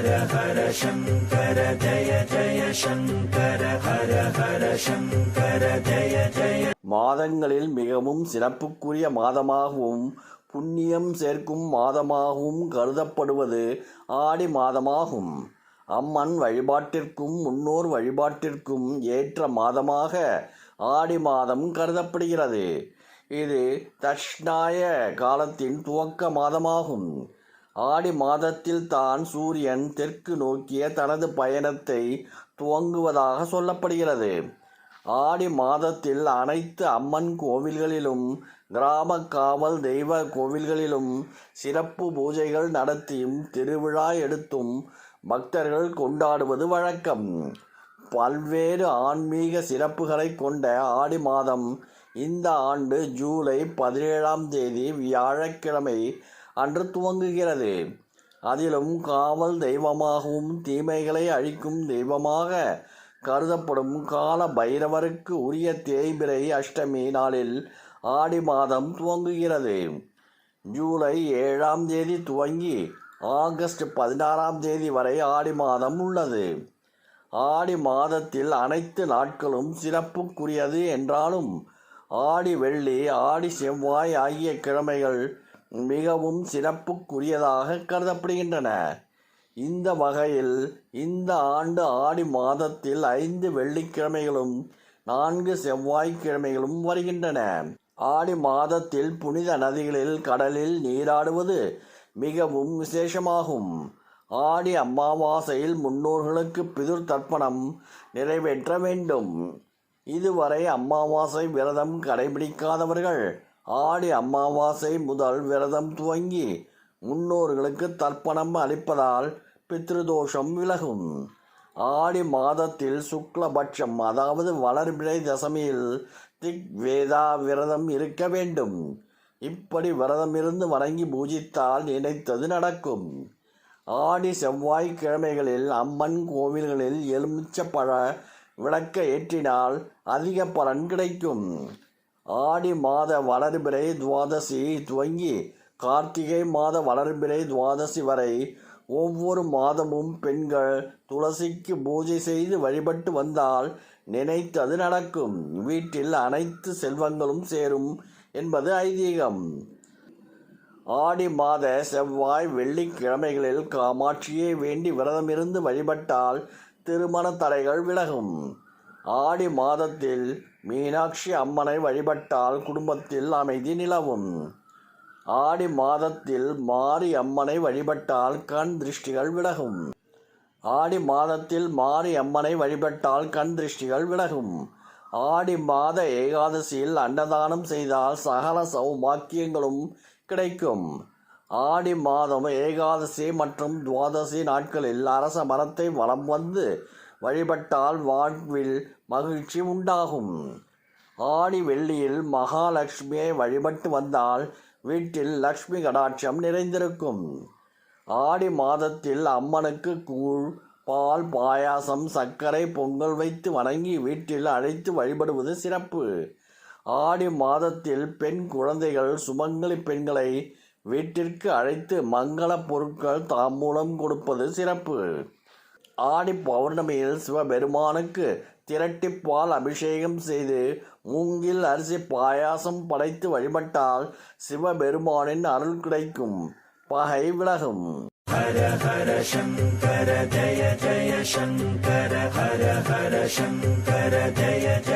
ஹர ஹர சங்கர ஜய ஜய சங்கர ஹர ஹர சங்கர ஜய ஜய மாதங்களில் மிகவும் சிறப்புக்குரிய மாதமாகவும் புண்ணியம் சேர்க்கும் மாதமாகவும் கருதப்படுவது ஆடி மாதமாகும். அம்மன் வழிபாட்டிற்கும் முன்னோர் வழிபாட்டிற்கும் ஏற்ற மாதமாக ஆடி மாதம் கருதப்படுகிறது. இது தஷ்ணாய காலத்தின் துவக்க மாதமாகும். ஆடி மாதத்தில் தான் சூரியன் தெற்கு நோக்கிய தனது பயணத்தை துவங்குவதாக சொல்லப்படுகிறது. ஆடி மாதத்தில் அனைத்து அம்மன் கோவில்களிலும் கிராம காவல் தெய்வ கோவில்களிலும் சிறப்பு பூஜைகள் நடத்தியும் திருவிழா எடுத்தும் பக்தர்கள் கொண்டாடுவது வழக்கம். பல்வேறு ஆன்மீக சிறப்புகளை கொண்ட ஆடி மாதம் இந்த ஆண்டு ஜூலை பதினேழாம் தேதி வியாழக்கிழமை அன்று துவங்குகிறது. அதிலும் காவல் தெய்வமாகவும் தீமைகளை அழிக்கும் தெய்வமாக கருதப்படும் கால பைரவருக்கு உரிய தேய்பிரை அஷ்டமி நாளில் ஆடி மாதம் துவங்குகிறது. ஜூலை ஏழாம் தேதி துவங்கி ஆகஸ்ட் பதினாறாம் தேதி வரை ஆடி மாதம் உள்ளது. ஆடி மாதத்தில் அனைத்து நாட்களும் சிறப்புக்குரியது என்றாலும் ஆடி வெள்ளி ஆடி செவ்வாய் ஆகிய கிழமைகள் மிகவும் சிறப்புக்குரியதாக கருதப்படுகின்றன. இந்த வகையில் இந்த ஆண்டு ஆடி மாதத்தில் ஐந்து வெள்ளிக்கிழமைகளும் நான்கு செவ்வாய்க்கிழமைகளும் வருகின்றன. ஆடி மாதத்தில் புனித நதிகளில் கடலில் நீராடுவது மிகவும் விசேஷமாகும். ஆடி அமாவாசையில் முன்னோர்களுக்கு பிதுர் தர்ப்பணம் நிறைவேற்ற வேண்டும். இதுவரை அமாவாசை விரதம் கடைபிடிக்காதவர்கள் ஆடி அமாவாசை முதல் விரதம் துவங்கி முன்னோர்களுக்கு தர்ப்பணம் அளிப்பதால் பித்ருதோஷம் விலகும். ஆடி மாதத்தில் சுக்லபட்சம் அதாவது வளர்பிழை தசமியில் திக் வேதா விரதம் இருக்க வேண்டும். இப்படி விரதம் இருந்து வணங்கி பூஜித்தால் நினைத்தது நடக்கும். ஆடி செவ்வாய்க்கிழமைகளில் அம்மன் கோவில்களில் எலுமிச்சப்பழ விளக்க ஏற்றினால் அதிக பலன் கிடைக்கும். ஆடி மாத வளர்பிறை துவாதசி துவங்கி கார்த்திகை மாத வளர்பிறை துவாதசி வரை ஒவ்வொரு மாதமும் பெண்கள் துளசிக்கு பூஜை செய்து வழிபட்டு வந்தால் நினைத்தது நடக்கும். வீட்டில் அனைத்து செல்வங்களும் சேரும் என்பது ஐதீகம். ஆடி மாத செவ்வாய் வெள்ளிக்கிழமைகளில் காமாட்சியை வேண்டி விரதமிருந்து வழிபட்டால் திருமண தடைகள் விலகும். ஆடி மாதத்தில் மீனாட்சி அம்மனை வழிபட்டால் குடும்பத்தில் அமைதி நிலவும். ஆடி மாதத்தில் மாரி அம்மனை வழிபட்டால் கண் திருஷ்டிகள் விலகும். ஆடி மாதத்தில் மாரி அம்மனை வழிபட்டால் கண் திருஷ்டிகள் விலகும். ஆடி மாத ஏகாதசியில் அன்னதானம் செய்தால் சகல சௌபாக்கியங்களும் கிடைக்கும். ஆடி மாதம் ஏகாதசி மற்றும் துவாதசி நாட்களில் அரச மரத்தை வலம் வந்து வழிபட்டால் வாழ்வில் மகிழ்ச்சி உண்டாகும். ஆடி வெள்ளியில் மகாலட்சுமியை வழிபட்டு வந்தால் வீட்டில் லக்ஷ்மி கடாட்சம் நிறைந்திருக்கும். ஆடி மாதத்தில் அம்மனுக்கு கூழ் பால் பாயாசம் சர்க்கரை பொங்கல் வைத்து வணங்கி வீட்டில் அழைத்து வழிபடுவது சிறப்பு. ஆடி மாதத்தில் பெண் குழந்தைகள் சுமங்கலி பெண்களை வீட்டிற்கு அழைத்து மங்கள பொருட்கள் தாம்பூலம் கொடுப்பது சிறப்பு. ஆடி பௌர்ணமியில் சிவபெருமானுக்கு திரட்டிப்பால் அபிஷேகம் செய்து மூங்கில் அரிசி பாயாசம் படைத்து வழிபட்டால் சிவபெருமானின் அருள் கிடைக்கும். பகை விலகும். ஹர ஹர சங்கர ஜய ஜய சங்கர ஹர ஹர சங்கர ஜய ஜய